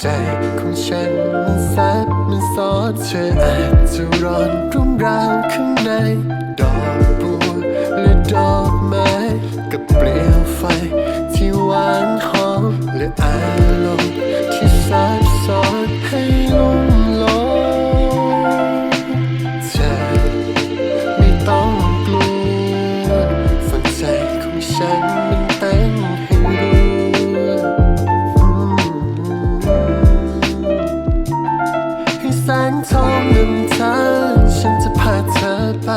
ใจของฉันมันแซบมันซอนเธออาจจะร้อนรุ่มราวข้างใน ดอกบัวและดอกไม้กับเปลวไฟที่หวานหอมและอารมณ์ที่ซับซ้อนให้ลุ่มลงเธอไม่ต้องกลัวฝันใจของฉันมัน แสงทองนำทางฉันจะพาเธอไป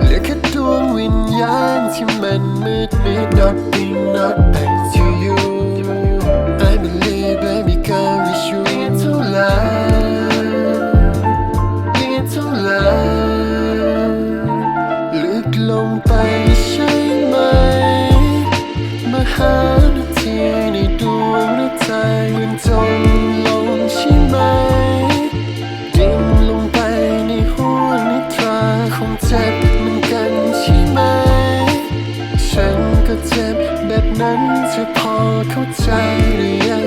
เหลือแค่ดวงวิญญาณที่มันมืดมิด Nothing not back to you I believe baby girl it's you Little love Little love ลึกลงไปใช่ไหมมาหานาทีในดวงฤทัยเหมือนจม นั้นเธอพอเข้าใจหรือยัง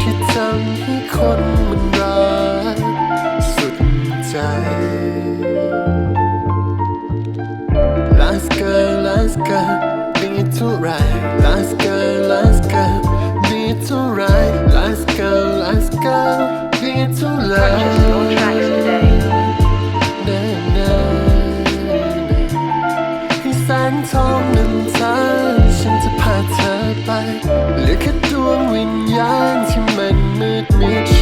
ที่ทำให้คนมันรักสุดใจ Last girl, last girl, be it alright. Last girl, last girl, be it alright. Last girl, last girl, be it alright. Purchase your tracks today. ให้แสงทองนำ ไปเหลือแค่ดวงวิญญาณที่มันมืดมิด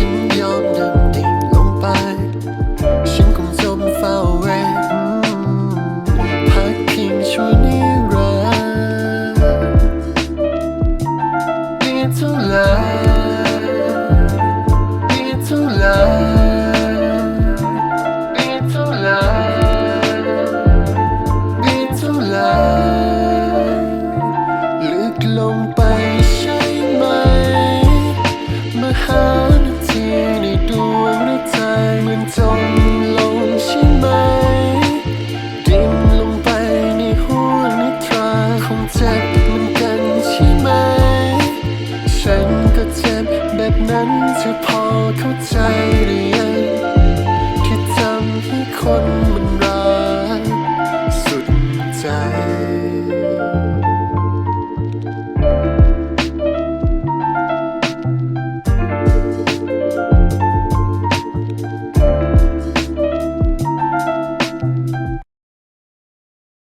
เจ็บเหมือนกันใช่ไหม ฉันก็เจ็บแบบนั้นเธอพอเข้าใจหรือ